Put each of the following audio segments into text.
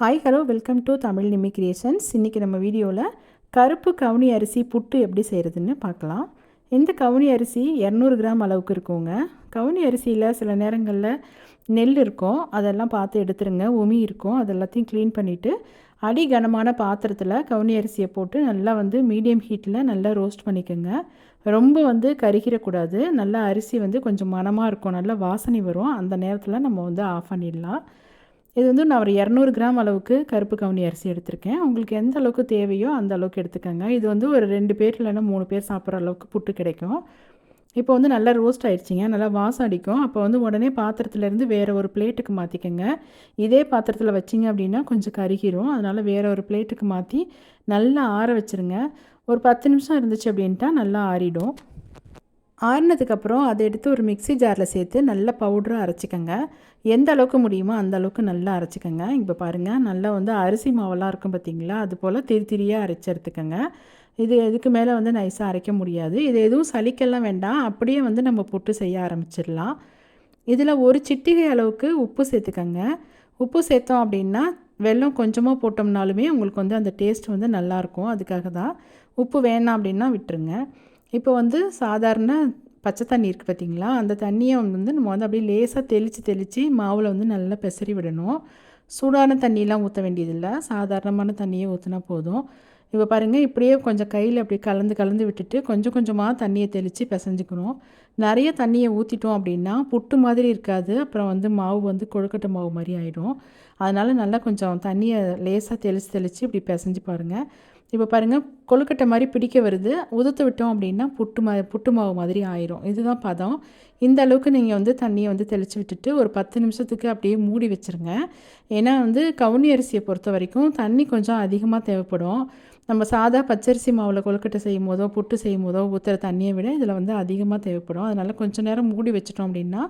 Hi hello welcome to Tamil Nimi creations இன்றைக்கி நம்ம வீடியோவில் கருப்பு கவுனி அரிசி புட்டு எப்படி செய்கிறதுன்னு பார்க்கலாம். இந்த கவுனி அரிசி இரநூறு கிராம் அளவுக்கு இருக்குங்க. கவுனி அரிசியில் சில நேரங்களில் நெல் இருக்கும். அதெல்லாம் பார்த்து எடுத்துருங்க. உமி இருக்கும். அது எல்லாத்தையும் க்ளீன் பண்ணிவிட்டு அடி கனமான பாத்திரத்தில் கவுனி அரிசியை போட்டு நல்லா வந்து மீடியம் ஹீட்டில் நல்லா ரோஸ்ட் பண்ணிக்கோங்க. ரொம்ப வந்து கருகிடக்கூடாது நல்லா அரிசி வந்து கொஞ்சம் மனமாக இருக்கும். நல்லா வாசனை வரும். அந்த நேரத்தில் நம்ம வந்து ஆஃப் பண்ணிடலாம். இது வந்து நான் ஒரு இரநூறு கிராம் அளவுக்கு கருப்பு கவுனி அரிசி எடுத்திருக்கேன். உங்களுக்கு எந்த அளவுக்கு தேவையோ அந்த அளவுக்கு எடுத்துக்கோங்க. இது வந்து ஒரு ரெண்டு பேர் இல்லைன்னா மூணு பேர் சாப்பிட்ற அளவுக்கு புட்டு கிடைக்கும். இப்போ வந்து நல்லா ரோஸ்ட் ஆயிடுச்சிங்க. நல்லா வாசம் அடிக்கும். அப்போ வந்து உடனே பாத்திரத்துலேருந்து வேறு ஒரு பிளேட்டுக்கு மாற்றிக்கோங்க இதே பாத்திரத்தில் வச்சிங்க அப்படின்னா கொஞ்சம் கருகிரும். அதனால் வேறு ஒரு பிளேட்டுக்கு மாற்றி நல்லா ஆற வச்சுருங்க. ஒரு பத்து நிமிஷம் இருந்துச்சு அப்படின்ட்டா நல்லா ஆறிடும். ஆறினதுக்கப்புறம் அதை எடுத்து ஒரு மிக்சி ஜாரில் சேர்த்து நல்ல பவுடராக அரைச்சிக்கோங்க. எந்த அளவுக்கு முடியுமோ அந்த அளவுக்கு நல்லா அரைச்சிக்கோங்க. இப்போ பாருங்கள் நல்லா வந்து அரிசி மாவெல்லாம் இருக்கும் பார்த்தீங்களா அது போல் திரி திரியாக அரைச்சி எடுத்துக்கோங்க. இது எதுக்கு மேலே வந்து நைஸாக அரைக்க முடியாது. இது எதுவும் சளிக்கெல்லாம் வேண்டாம். அப்படியே வந்து நம்ம புட்டு செய்ய ஆரம்பிச்சிடலாம். இதில் ஒரு சிட்டிகை அளவுக்கு உப்பு சேர்த்துக்கோங்க. உப்பு சேர்த்தோம் அப்படின்னா வெல்லம் கொஞ்சமாக போட்டோம்னாலுமே உங்களுக்கு வந்து அந்த டேஸ்ட் வந்து நல்லாயிருக்கும் அதுக்காக தான் உப்பு வேணாம் அப்படின்னா விட்டுருங்க. இப்போ வந்து சாதாரண பச்சை தண்ணி இருக்குது பார்த்தீங்களா? அந்த தண்ணியை வந்து நம்ம வந்து அப்படியே லேசாக தெளித்து தெளித்து மாவில் வந்து நல்லா பெசரி விடணும். சூடான தண்ணியெலாம் ஊற்ற வேண்டியதில்லை. சாதாரணமான தண்ணியை ஊற்றினா போதும். இப்போ பாருங்கள் இப்படியே கொஞ்சம் கையில் அப்படி கலந்து கலந்து விட்டுட்டு கொஞ்சம் கொஞ்சமாக தண்ணியை தெளித்து பிசைஞ்சுக்கணும். நிறைய தண்ணியை ஊற்றிட்டோம் அப்படின்னா புட்டு மாதிரி இருக்காது. அப்புறம் வந்து மாவு வந்து கொழுக்கட்டை மாவு மாதிரி ஆகிடும் அதனால் நல்லா கொஞ்சம் தண்ணியை லேசாக தெளித்து தெளித்து இப்படி பிசைஞ்சு பாருங்கள் இப்போ பாருங்கள் கொழுக்கட்டை மாதிரி பிடிக்க வருது. உதுத்து விட்டோம் அப்படின்னா புட்டு மா புட்டு மாவு மாதிரி ஆயிரும். இதுதான் பதம். இந்த அளவுக்கு நீங்கள் வந்து தண்ணியை வந்து தெளித்து விட்டுட்டு ஒரு பத்து நிமிஷத்துக்கு அப்படியே மூடி வச்சுருங்க. ஏன்னா வந்து கவுனி அரிசியை பொறுத்த வரைக்கும் தண்ணி கொஞ்சம் அதிகமாக தேவைப்படும். நம்ம சாதா பச்சரிசி மாவில் கொழுக்கட்டை செய்யும் போதோ புட்டு செய்யும் போதோ ஊற்றுற தண்ணியை விட இதில் வந்து அதிகமாக தேவைப்படும். அதனால் கொஞ்சம் நேரம் மூடி வச்சிட்டோம் அப்படின்னா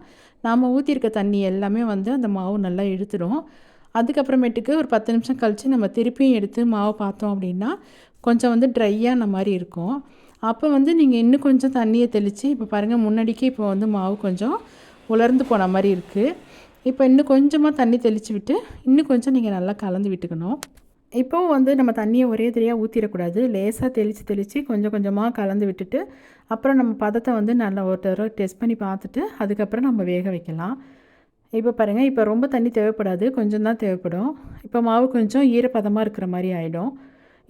நாம் ஊற்றிருக்க தண்ணி எல்லாமே வந்து அந்த மாவு நல்லா இழுத்துடும் அதுக்கப்புறமேட்டுக்கு ஒரு பத்து நிமிஷம் கழித்து நம்ம திருப்பியும் எடுத்து மாவு பார்த்தோம் அப்படின்னா கொஞ்சம் வந்து ட்ரையான மாதிரி இருக்கும். அப்போ வந்து நீங்கள் இன்னும் கொஞ்சம் தண்ணியை தெளித்து இப்போ பாருங்கள் முன்னாடிக்கு இப்போ வந்து மாவு கொஞ்சம் உலர்ந்து போன மாதிரி இருக்குது இப்போ இன்னும் கொஞ்சமாக தண்ணி தெளித்து விட்டு இன்னும் கொஞ்சம் நீங்கள் நல்லா கலந்து விட்டுக்கணும். இப்போவும் வந்து நம்ம தண்ணியை ஒரே தெரியாக ஊற்றிடக்கூடாது லேசாக தெளித்து தெளித்து கொஞ்சம் கொஞ்சமாக கலந்து விட்டுட்டு அப்புறம் நம்ம பதத்தை வந்து நல்லா ஒரு தடவை டெஸ்ட் பண்ணி பார்த்துட்டு அதுக்கப்புறம் நம்ம வேக வைக்கலாம். இப்போ பாருங்கள் இப்போ ரொம்ப தண்ணி தேவைப்படாது கொஞ்சம் தான் தேவைப்படும். இப்போ மாவு கொஞ்சம் ஈரப்பதமாக இருக்கிற மாதிரி ஆகிடும்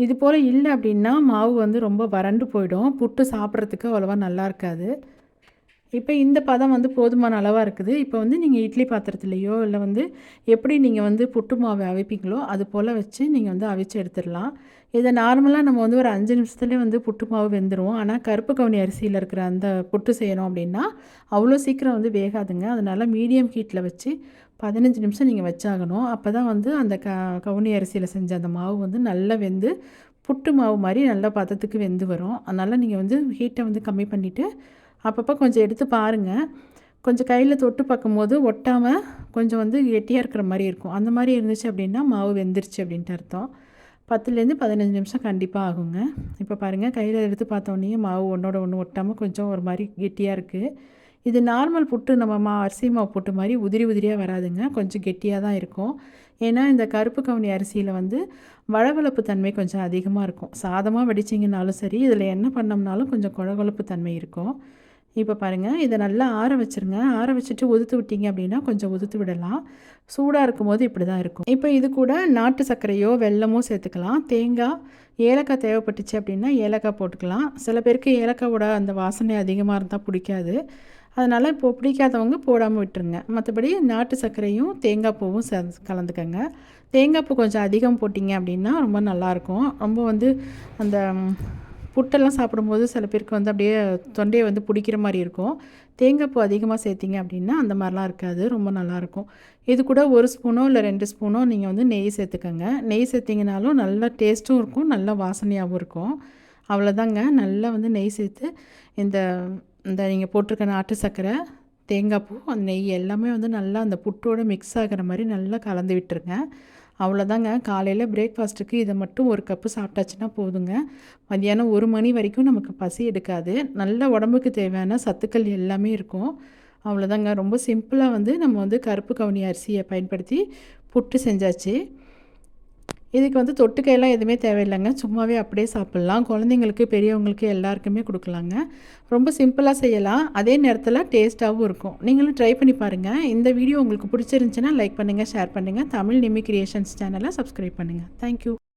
இது போல் இல்லை அப்படின்னா மாவு வந்து ரொம்ப வறண்டு போயிடும். புட்டு சாப்பிட்றதுக்கு அவ்வளோவா நல்லா இருக்காது. இப்போ இந்த பதம் வந்து போதுமான அளவாக இருக்குது. இப்போ வந்து நீங்கள் இட்லி பாத்திரத்துலேயோ இல்லை வந்து எப்படி நீங்கள் வந்து புட்டு மாவை அவிப்பீங்களோ அது போல் வச்சு நீங்கள் வந்து அவிச்சு எடுத்துடலாம். இதை நார்மலாக நம்ம வந்து ஒரு அஞ்சு நிமிஷத்துலேயே வந்து புட்டு மாவு வெந்துடும் ஆனால் கருப்பு கவுனி அரிசியில் இருக்கிற அந்த புட்டு செய்யணும் அப்படின்னா அவ்வளோ சீக்கிரம் வந்து வேகாதுங்க. அதனால் மீடியம் ஹீட்டில் வச்சு பதினஞ்சு நிமிஷம் நீங்கள் வச்சாகணும். அப்போ தான் வந்து அந்த க கவுனி அரிசியில் செஞ்ச அந்த மாவு வந்து நல்லா வெந்து புட்டு மாவு மாதிரி நல்ல பதத்துக்கு வெந்து வரும். அதனால் நீங்கள் வந்து ஹீட்டை வந்து கம்மி பண்ணிவிட்டு அப்பப்போ கொஞ்சம் எடுத்து பாருங்கள் கொஞ்சம் கையில் தொட்டு பார்க்கும்போது ஒட்டாமல் கொஞ்சம் வந்து கெட்டியாக இருக்கிற மாதிரி இருக்கும். அந்த மாதிரி இருந்துச்சு அப்படின்னா மாவு வெந்துருச்சு அப்படின்ட்டு அர்த்தம். பத்துலேருந்து பதினஞ்சு நிமிஷம் கண்டிப்பாக ஆகுங்க. இப்போ பாருங்கள் கையில் எடுத்து பார்த்தோன்னே மாவு ஒன்றோட ஒன்று ஒட்டாமல் கொஞ்சம் ஒரு மாதிரி கெட்டியாக இருக்குது இது நார்மல் புட்டு நம்ம மா அரிசி மாவு புட்டு மாதிரி உதிரி உதிரியாக வராதுங்க. கொஞ்சம் கெட்டியாக தான் இருக்கும். ஏன்னா இந்த கருப்பு கவுனி அரிசியில் வந்து வளவளப்பு தன்மை கொஞ்சம் அதிகமாக இருக்கும். சாதமாக வடிச்சிங்கனாலும் சரி இதில் என்ன பண்ணோம்னாலும் கொஞ்சம் குழகுழப்பு தன்மை இருக்கும். இப்போ பாருங்கள் இதை நல்லா ஆற வச்சுருங்க. ஆற வச்சுட்டு உதுத்து விட்டீங்க அப்படின்னா கொஞ்சம் உதுத்து விடலாம். சூடாக இருக்கும் போது இப்படி தான் இருக்கும். இப்போ இது கூட நாட்டு சர்க்கரையோ வெல்லமோ சேர்த்துக்கலாம். தேங்காய் ஏலக்காய் தேவைப்பட்டுச்சு அப்படின்னா ஏலக்காய் போட்டுக்கலாம். சில பேருக்கு ஏலக்காவோட அந்த வாசனை அதிகமாக இருந்தால் பிடிக்காது. அதனால் இப்போது பிடிக்காதவங்க போடாமல் விட்டுருங்க. மற்றபடி நாட்டு சர்க்கரையும் தேங்காய் பூவும் சே கலந்துக்கங்க. தேங்காய் பூ கொஞ்சம் அதிகம் போட்டிங்க அப்படின்னா ரொம்ப நல்லாயிருக்கும் ரொம்ப வந்து அந்த புட்டெல்லாம் சாப்பிடும்போது சில பேருக்கு வந்து அப்படியே தொண்டையை வந்து பிடிக்கிற மாதிரி இருக்கும். தேங்காய் பூ அதிகமாக சேர்த்திங்க அப்படின்னா அந்த மாதிரிலாம் இருக்காது. ரொம்ப நல்லாயிருக்கும். இது கூட ஒரு ஸ்பூனோ இல்லை ரெண்டு ஸ்பூனோ நீங்கள் வந்து நெய் சேர்த்துக்கோங்க. நெய் சேர்த்திங்கனாலும் நல்லா டேஸ்ட்டும் இருக்கும். நல்லா வாசனையாகவும் இருக்கும். அவ்வளோதாங்க. நல்லா வந்து நெய் சேர்த்து இந்த இந்த நீங்கள் போட்டிருக்க நாட்டு சர்க்கரை தேங்காய் பூ அந்த நெய் எல்லாமே வந்து நல்லா அந்த புட்டோடு மிக்ஸ் ஆகிற மாதிரி நல்லா கலந்து விட்டுருங்க. அவ்வளோதாங்க. காலையில் பிரேக்ஃபாஸ்ட்டுக்கு இதை மட்டும் ஒரு கப்பு சாப்பிட்டாச்சுன்னா போதுங்க. மதியானம் ஒரு மணி வரைக்கும் நமக்கு பசி எடுக்காது. நல்ல உடம்புக்கு தேவையான சத்துக்கள் எல்லாமே இருக்கும். அவ்வளோதாங்க. ரொம்ப சிம்பிளாக வந்து நம்ம வந்து கருப்பு கவுனி அரிசியை பயன்படுத்தி புட்டு செஞ்சாச்சு. இதுக்கு வந்து தொட்டுக்கையெல்லாம் எதுவுமே தேவையில்லைங்க. சும்மாவே அப்படியே சாப்பிட்லாம். குழந்தைங்களுக்கு பெரியவங்களுக்கு எல்லாருக்குமே கொடுக்கலாங்க. ரொம்ப சிம்பிளாக செய்யலாம். அதே நேரத்தில் டேஸ்ட்டாகவும் இருக்கும். நீங்களும் ட்ரை பண்ணி பாருங்கள் இந்த வீடியோ உங்களுக்கு பிடிச்சிருந்துச்சின்னா லைக் பண்ணுங்கள் ஷேர் பண்ணுங்கள் தமிழ் நிமி கிரியேஷன்ஸ் சேனலை சப்ஸ்கிரைப் பண்ணுங்கள் தேங்க்யூ